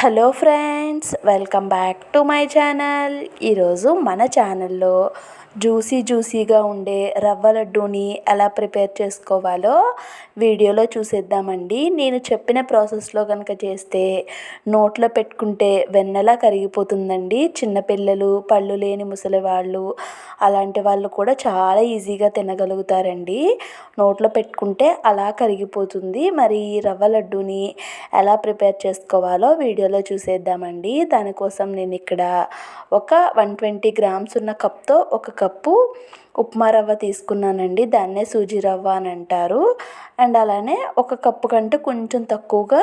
Hello friends welcome back to my channel. ఈరోజు మన ఛానల్లో జ్యూసీ జ్యూసీగా ఉండే రవ్వ లడ్డూని ఎలా ప్రిపేర్ చేసుకోవాలో వీడియోలో చూసేద్దామండి. నేను చెప్పిన ప్రాసెస్లో కనుక చేస్తే నోట్లో పెట్టుకుంటే వెన్నెలా కరిగిపోతుందండి. చిన్నపిల్లలు పళ్ళు లేని ముసలి వాళ్ళు అలాంటి వాళ్ళు కూడా చాలా ఈజీగా తినగలుగుతారండి. నోట్లో పెట్టుకుంటే అలా కరిగిపోతుంది. మరి ఈ రవ్వ లడ్డూని ఎలా ప్రిపేర్ చేసుకోవాలో వీడియో వీడియోలో చూసేద్దామండి. దానికోసం నేను ఇక్కడ ఒక వన్ ట్వంటీ గ్రామ్స్ ఉన్న కప్తో ఒక కప్పు ఉప్మా రవ్వ తీసుకున్నానండి. దాన్నే సూజీ రవ్వ అని అంటారు. అండ్ అలానే ఒక కప్పు కంటే కొంచెం తక్కువగా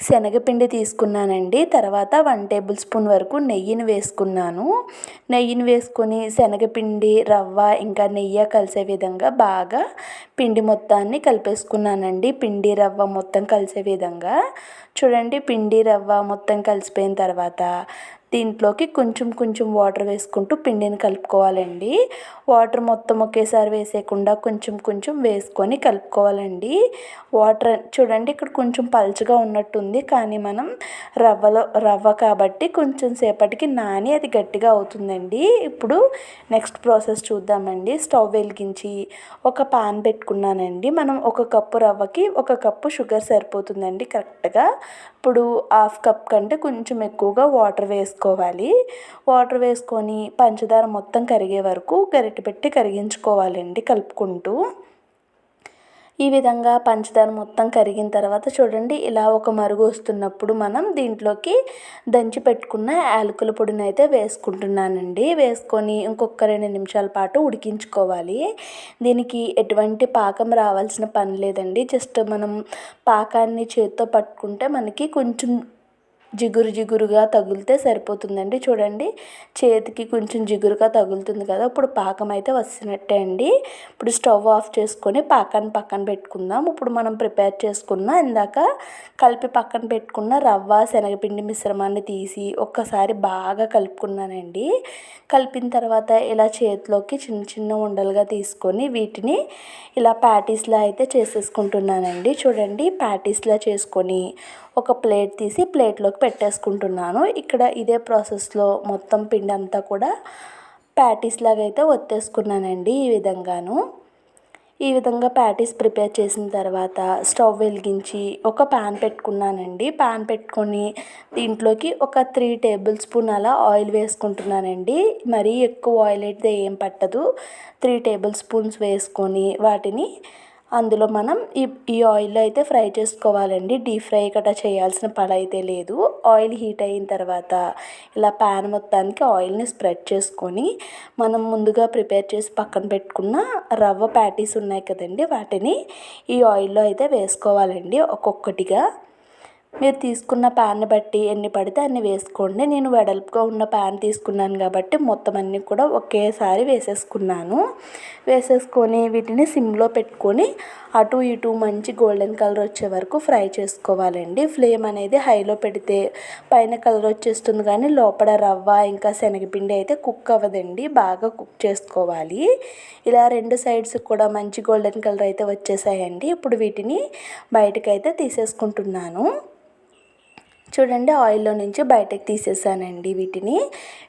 శనగపిండి తీసుకున్నానండి. తర్వాత వన్ టేబుల్ స్పూన్ వరకు నెయ్యిని వేసుకున్నాను. నెయ్యిని వేసుకొని శనగపిండి రవ్వ ఇంకా నెయ్యి కలిసే విధంగా బాగా పిండి మొత్తాన్ని కలిపేసుకున్నానండి. పిండి రవ్వ మొత్తం కలిసే విధంగా. చూడండి పిండి రవ్వ మొత్తం కలిసిపోయిన తర్వాత దీంట్లోకి కొంచెం కొంచెం వాటర్ వేసుకుంటూ పిండిని కలుపుకోవాలండి. వాటర్ మొత్తం ఒకేసారి వేసేయకుండా కొంచెం కొంచెం వేసుకొని కలుపుకోవాలండి. వాటర్ చూడండి ఇక్కడ కొంచెం పలుచగా ఉన్నట్టుంది కానీ మనం రవ్వలో రవ్వ కాబట్టి కొంచెం సేపటికి నాని అది గట్టిగా అవుతుందండి. ఇప్పుడు నెక్స్ట్ ప్రాసెస్ చూద్దామండి. స్టవ్ వెలిగించి ఒక పాన్ పెట్టుకున్నానండి. మనం ఒక కప్పు రవ్వకి ఒక కప్పు షుగర్ సరిపోతుందండి కరెక్ట్గా. ఇప్పుడు హాఫ్ కప్ కంటే కొంచెం ఎక్కువగా వాటర్ వేసుకోవాలి వాటర్ వేసుకొని పంచదార మొత్తం కరిగే వరకు గరిటె పెట్టి కరిగించుకోవాలండి కలుపుకుంటూ. ఈ విధంగా పంచదార మొత్తం కరిగిన తర్వాత చూడండి ఇలా ఒక మరుగు వస్తున్నప్పుడు మనం దీంట్లోకి దంచి పెట్టుకున్న యాలకుల పొడిని అయితే వేసుకుంటున్నానండి. వేసుకొని ఇంకొక రెండు నిమిషాల పాటు ఉడికించుకోవాలి. దీనికి ఎటువంటి పాకం రావాల్సిన పని లేదండి. జస్ట్ మనం పాకాన్ని చేత్తో పట్టుకుంటే మనకి కొంచెం జిగురు జిగురుగా తగిలితే సరిపోతుందండి. చూడండి చేతికి కొంచెం జిగురుగా తగులుతుంది కదా ఇప్పుడు పాకం అయితే వస్తున్నట్టే అండి. ఇప్పుడు స్టవ్ ఆఫ్ చేసుకొని పాకాన్ని పక్కన పెట్టుకుందాం. ఇప్పుడు మనం ప్రిపేర్ చేసుకున్న ఇందాక కలిపి పక్కన పెట్టుకున్న రవ్వ శనగపిండి మిశ్రమాన్ని తీసి ఒక్కసారి బాగా కలుపుకున్నానండి. కలిపిన తర్వాత ఇలా చేతిలోకి చిన్న చిన్న ఉండలుగా తీసుకొని వీటిని ఇలా ప్యాటీస్లా అయితే చేసేసుకుంటున్నానండి. చూడండి ప్యాటీస్లా చేసుకొని ఒక ప్లేట్ తీసి ప్లేట్లోకి పెట్టేసుకుంటున్నాను. ఇక్కడ ఇదే ప్రాసెస్లో మొత్తం పిండి అంతా కూడా ప్యాటీస్ లాగా అయితే ఒత్తేసుకున్నానండి ఈ విధంగాను. ఈ విధంగా ప్యాటీస్ ప్రిపేర్ చేసిన తర్వాత స్టవ్ వెలిగించి ఒక ప్యాన్ పెట్టుకున్నానండి. ప్యాన్ పెట్టుకొని దీంట్లోకి ఒక త్రీ టేబుల్ స్పూన్ అలా ఆయిల్ వేసుకుంటున్నానండి. మరీ ఎక్కువ ఆయిల్ అయితే ఏం పట్టదు. త్రీ టేబుల్ స్పూన్స్ వేసుకొని వాటిని అందులో మనం ఈ ఈ ఆయిల్లో అయితే ఫ్రై చేసుకోవాలండి. డీప్ ఫ్రై గట్రా చేయాల్సిన పని అయితే లేదు. ఆయిల్ హీట్ అయిన తర్వాత ఇలా ప్యాన్ మొత్తానికి ఆయిల్ని స్ప్రెడ్ చేసుకొని మనం ముందుగా ప్రిపేర్ చేసి పక్కన పెట్టుకున్న రవ్వ ప్యాటీస్ ఉన్నాయి కదండి వాటిని ఈ ఆయిల్లో అయితే వేసుకోవాలండి ఒక్కొక్కటిగా. మీరు తీసుకున్న ప్యాన్ని బట్టి ఎన్ని పడితే అన్ని వేసుకోండి. నేను వెడల్పుగా ఉన్న ప్యాన్ తీసుకున్నాను కాబట్టి మొత్తం అన్నీ కూడా ఒకేసారి వేసేసుకున్నాను. వేసేసుకొని వీటిని సిమ్లో పెట్టుకొని అటు ఇటు మంచి గోల్డెన్ కలర్ వచ్చే వరకు ఫ్రై చేసుకోవాలండి. ఫ్లేమ్ అనేది హైలో పెడితే పైన కలర్ వచ్చేస్తుంది కానీ లోపల రవ్వ ఇంకా శనగపిండి అయితే కుక్ అవ్వదండి. బాగా కుక్ చేసుకోవాలి. ఇలా రెండు సైడ్స్ కూడా మంచి గోల్డెన్ కలర్ అయితే వచ్చేసాయండి. ఇప్పుడు వీటిని బయటకైతే తీసేసుకుంటున్నాను. చూడండి ఆయిల్లో నుంచి బయటకు తీసేసానండి వీటిని.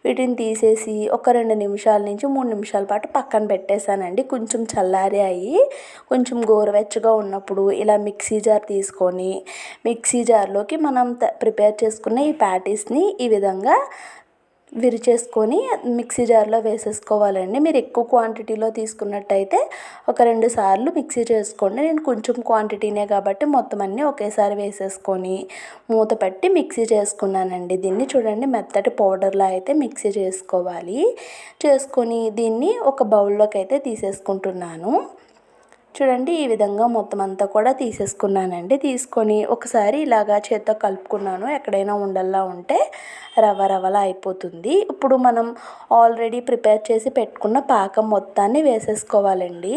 వీటిని తీసేసి ఒక రెండు నిమిషాల నుంచి మూడు నిమిషాల పాటు పక్కన పెట్టేశానండి. కొంచెం చల్లారి అయ్యి కొంచెం గోరువెచ్చగా ఉన్నప్పుడు ఇలా మిక్సీ జార్ తీసుకొని మిక్సీ జార్లోకి మనం ప్రిపేర్ చేసుకున్న ఈ ప్యాటీస్ని ఈ విధంగా విరిచేసుకొని మిక్సీ జార్లో వేసేసుకోవాలండి. మీరు ఎక్కువ క్వాంటిటీలో తీసుకున్నట్టయితే ఒక రెండు సార్లు మిక్సీ చేసుకోండి. నేను కొంచెం క్వాంటిటీనే కాబట్టి మొత్తం అన్నీ ఒకేసారి వేసేసుకొని మూత పెట్టి మిక్సీ చేసుకున్నానండి. దీన్ని చూడండి మెత్తటి పౌడర్లా అయితే మిక్సీ చేసుకోవాలి. చేసుకొని దీన్ని ఒక బౌల్లోకి అయితే తీసేసుకుంటున్నాను. చూడండి ఈ విధంగా మొత్తం అంతా కూడా తీసేసుకున్నానండి. తీసుకొని ఒకసారి ఇలాగా చేత్తో కలుపుకున్నాను. ఎక్కడైనా ఉండల్లా ఉంటే రవ్వ రవ్వలా అయిపోతుంది. ఇప్పుడు మనం ఆల్రెడీ ప్రిపేర్ చేసి పెట్టుకున్న పాకం మొత్తాన్ని వేసేసుకోవాలండి.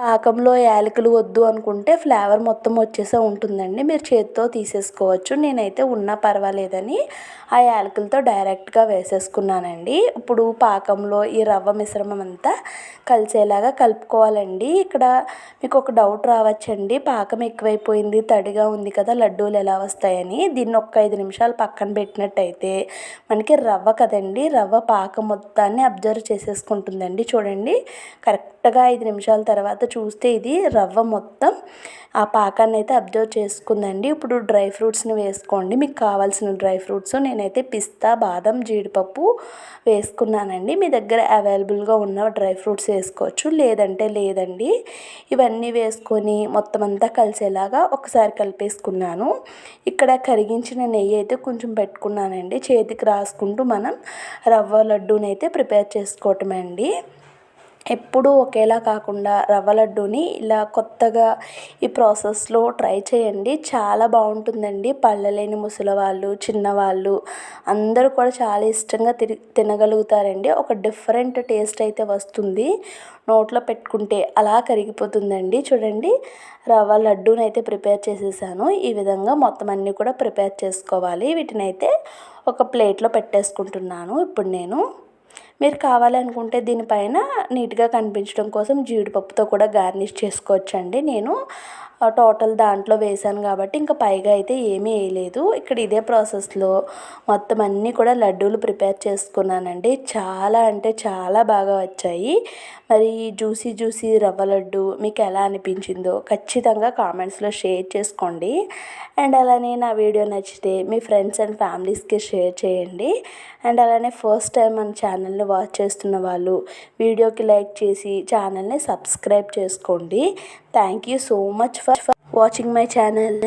పాకంలో యాలకులు వద్దు అనుకుంటే ఫ్లేవర్ మొత్తం వచ్చేసే ఉంటుందండి. మీరు చేతితో తీసేసుకోవచ్చు. నేనైతే ఉన్నా పర్వాలేదని ఆ యాలకులతో డైరెక్ట్గా వేసేసుకున్నానండి. ఇప్పుడు పాకంలో ఈ రవ్వ మిశ్రమం అంతా కలిసేలాగా కలుపుకోవాలండి. ఇక్కడ మీకు ఒక డౌట్ రావచ్చండి. పాకం ఎక్కువైపోయింది తడిగా ఉంది కదా లడ్డూలు ఎలా వస్తాయని. దీన్ని ఒక ఐదు నిమిషాలు పక్కన పెట్టినట్టయితే మనకి రవ్వ కదండి రవ్వ పాకం మొత్తాన్ని అబ్జర్వ్ చేసేసుకుంటుందండి. చూడండి కరెక్ట్గా ఐదు నిమిషాల తర్వాత చూస్తే ఇది రవ్వ మొత్తం ఆ పాకాన్ని అయితే అబ్జర్వ్ చేసుకుందండి. ఇప్పుడు డ్రై ఫ్రూట్స్ని వేసుకోండి. మీకు కావాల్సిన డ్రై ఫ్రూట్స్ నేనైతే పిస్తా బాదం జీడిపప్పు వేసుకున్నానండి. మీ దగ్గర అవైలబుల్గా ఉన్న డ్రై ఫ్రూట్స్ వేసుకోవచ్చు. లేదంటే లేదండి. ఇవన్నీ వేసుకొని మొత్తం అంతా కలిసేలాగా ఒకసారి కలిపేసుకున్నాను. ఇక్కడ కరిగించిన నెయ్యి అయితే కొంచెం పెట్టుకున్నానండి. చేతికి రాసుకుంటూ మనం రవ్వ లడ్డూని అయితే ప్రిపేర్ చేసుకోవటం అండి ఎప్పుడూ ఒకేలా కాకుండా రవ్వ లడ్డూని ఇలా కొత్తగా ఈ ప్రాసెస్లో ట్రై చేయండి. చాలా బాగుంటుందండి. పళ్ళలేని ముసలివాళ్ళు చిన్నవాళ్ళు అందరూ కూడా చాలా ఇష్టంగా తిరి తినగలుగుతారండి. ఒక డిఫరెంట్ టేస్ట్ అయితే వస్తుంది. నోట్లో పెట్టుకుంటే అలా కరిగిపోతుందండి. చూడండి రవ్వ లడ్డూని అయితే ప్రిపేర్ చేసేసాను. ఈ విధంగా మొత్తం అన్నీ కూడా ప్రిపేర్ చేసుకోవాలి. వీటిని అయితే ఒక ప్లేట్లో పెట్టేసుకుంటున్నాను. ఇప్పుడు నేను మీరు కావాలనుకుంటే దీనిపైన నీట్గా కనిపించడం కోసం జీడిపప్పుతో కూడా గార్నిష్ చేసుకోవచ్చండి. నేను టోటల్ దాంట్లో వేసాను కాబట్టి ఇంకా పైగా అయితే ఏమీ వేయలేదు. ఇక్కడ ఇదే ప్రాసెస్లో మొత్తం అన్నీ కూడా లడ్డూలు ప్రిపేర్ చేసుకున్నానండి. చాలా అంటే చాలా బాగా వచ్చాయి. మరి జ్యూసీ జ్యూసీ రవ్వ లడ్డు మీకు ఎలా అనిపించిందో ఖచ్చితంగా కామెంట్స్లో షేర్ చేసుకోండి. అండ్ అలానే నా వీడియో నచ్చితే మీ ఫ్రెండ్స్ అండ్ ఫ్యామిలీస్కి షేర్ చేయండి. అండ్ అలానే ఫస్ట్ టైం మన ఛానల్ని వాచ్ చేస్తున్న వాళ్ళు వీడియోకి లైక్ చేసి ఛానల్ని సబ్స్క్రైబ్ చేసుకోండి. Thank you so much for watching my channel